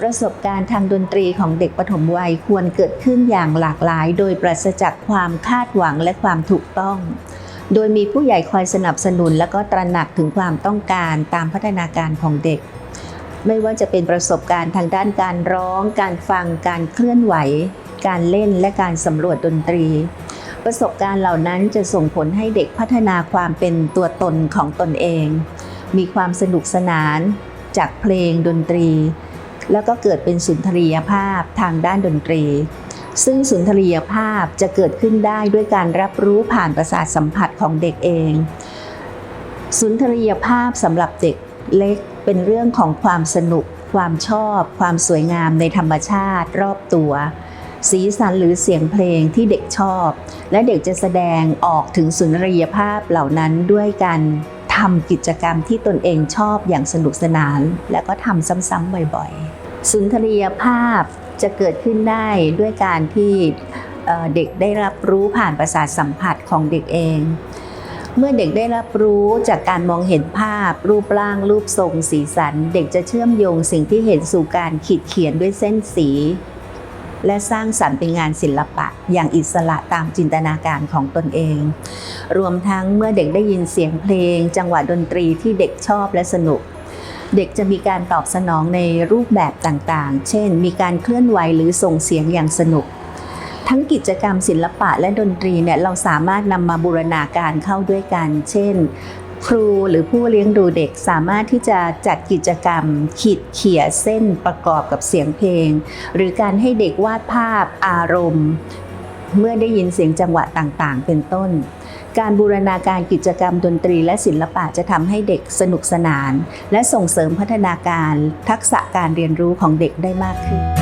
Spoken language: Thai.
ประสบการณ์ทางดนตรีของเด็กปฐมวัยควรเกิดขึ้นอย่างหลากหลาย โดยปราศจากความคาดหวังและความถูกต้อง โดยมีผู้ใหญ่คอยสนับสนุน และก็ตระหนักถึงความต้องการตามพัฒนาการของเด็ก ไม่ว่าจะเป็นประสบการณ์ทางด้านการร้อง การฟัง การเคลื่อนไหว การเล่นและการสำรวจดนตรี ประสบการณ์เหล่านั้นจะส่งผลให้เด็กพัฒนาความเป็นตัวตนของตนเอง มีความสนุกสนานจากเพลงดนตรี แล้วก็เกิดเป็นสุนทรียภาพทางด้านดนตรี ซึ่งสุนทรียภาพจะเกิดขึ้นได้ด้วยการรับรู้ผ่านประสาทสัมผัสของเด็กเอง สุนทรียภาพสำหรับเด็กเล็กเป็นเรื่องของความสนุก ความชอบ ความสวยงามในธรรมชาติรอบตัว สีสันหรือเสียงเพลงที่เด็กชอบ และเด็กจะแสดงออกถึงสุนทรียภาพเหล่านั้นด้วยการ ทำกิจกรรมที่ตนเองชอบอย่างสนุกสนาน และก็ทำซ้ำๆบ่อยๆ สุนทรียภาพจะเกิดขึ้นได้ด้วยการที่เอ่อเด็กได้รับรู้ผ่านประสาทสัมผัสของเด็กเอง เมื่อเด็กได้รับรู้จากการมองเห็นภาพ รูปร่าง รูปทรง สีสัน เด็กจะเชื่อมโยงสิ่งที่เห็นสู่การขีดเขียนด้วยเส้นสี และสร้างสรรค์เป็นงานศิลปะ อย่างอิสระตามจินตนาการของตนเอง รวมทั้งเมื่อเด็กได้ยินเสียงเพลง จังหวะดนตรีที่เด็กชอบและสนุก เด็กจะมีการตอบสนองในรูปแบบต่างๆ เช่น มีการเคลื่อนไหวหรือส่งเสียงอย่างสนุก ทั้งกิจกรรมศิลปะและดนตรีเนี่ยเราสามารถนำมาบูรณาการเข้าด้วยกัน เช่น ครูหรือผู้เลี้ยงดูเด็กสามารถที่จะจัดกิจกรรม ขีดเขี่ยเส้นประกอบกับเสียงเพลง หรือการให้เด็กวาดภาพอารมณ์ เมื่อได้ยินเสียงจังหวะต่างๆ เป็นต้น การบูรณาการกิจกรรมดนตรีและศิลปะจะทำให้เด็กสนุกสนาน และส่งเสริมพัฒนาการทักษะการเรียนรู้ของเด็กได้มากขึ้น